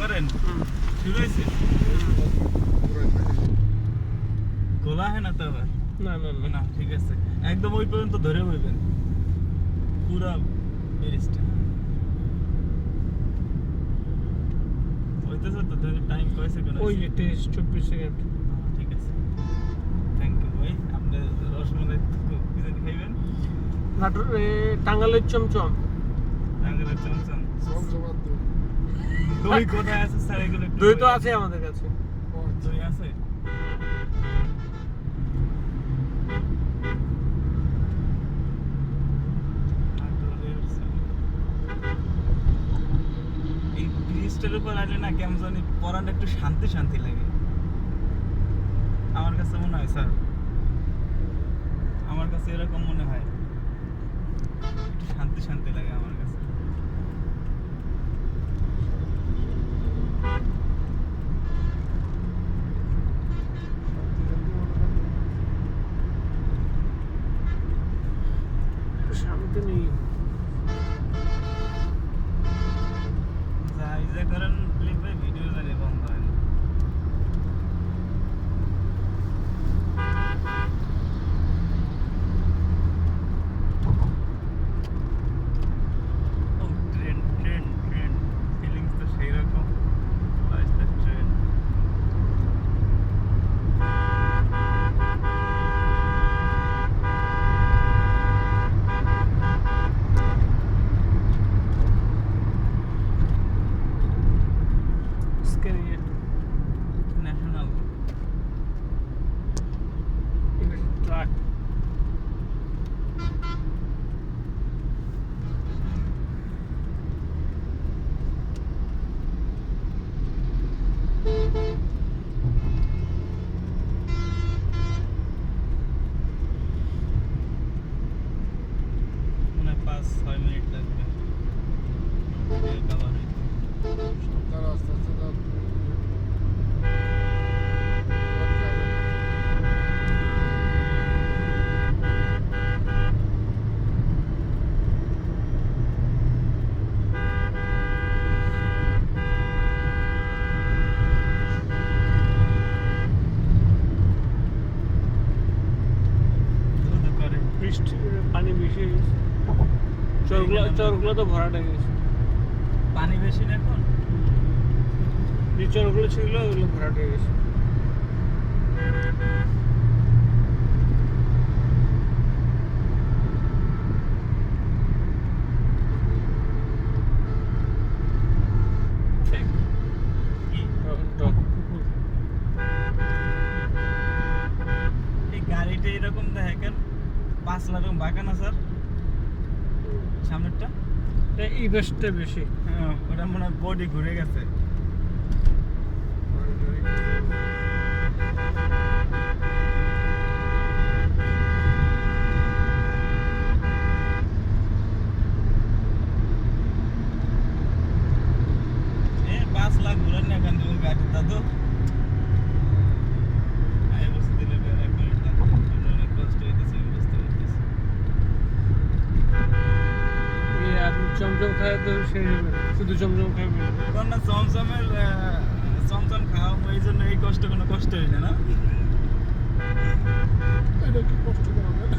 করেন। শুরু হয়েছে খোলা হয় না তো আবার? না না না। ঠিক আছে। একদম ওই পর্যন্ত ধরে বইবেন পুরা ব্রিজটা হইতেছে তো ধরে টাইম কয় সেকেন্ড ওই যে তেইশ চব্বিশ সেকেন্ড ঠিক আছে। থ্যাংক ইউ ভাই। আপনি রসমালাই কি খাইবেন? নাটোর টাঙ্গালের চমচম। টাঙ্গাইলের চমচম। দই কোথায় আছে স্যার এগুলো দই তো। আছে আমাদের কাছে। দই আছে? এই ব্রিজটার উপর আসলে না কেমন জানি পড়াটা একটু শান্তি শান্তি লাগে। আমার কাছে মনে হয় স্যার। আমার কাছে এরকম মনে হয়। একটু শান্তি শান্তি লাগে। আমার কাছে শান্তি নেই Görevler yüklendi. Yakalar. Hastası da nicht äh, Anime-Films. হয়ে গেছে চরগুলো চরগুলো তো ভরাটা গেছে। পানি বেশি না এখন? যে চরগুলো ছিল ওগুলো ভরাটা গেছে। কি? ডক এই গাড়িটা এরকম দেখে কেন পাঁচ লাখ বাঁকা না স্যার সামনেরটা? এই বাসটা বেশি। হ্যাঁ ওটা মনে হয় বডি ঘুরে গেছে। পাঁচ লাখ ঘুরেন না কেন গাড়ির দাদু চমচম খায় তো সেই শুধু চমচম খাবে কারণ না চমচমের চমচম খাওয়া ওই জন্য এই কষ্ট কোনো কষ্ট হয় না না? এটা কি কষ্ট করে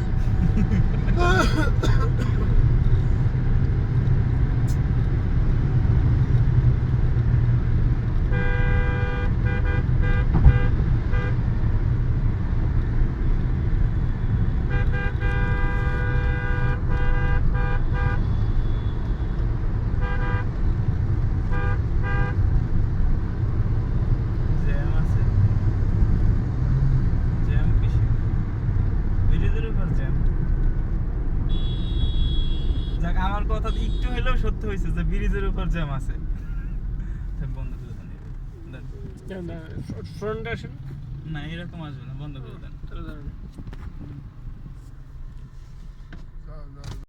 জ্যাম আছে জ্যাম বেশি ব্রিজের উপর জ্যাম যাক আমার কথা একটু হলেও সত্য হয়েছে যে ব্রিজের উপর জ্যাম আছে। বন্ধ করে দেন। না এরকম আসবে না বন্ধ করে দেন।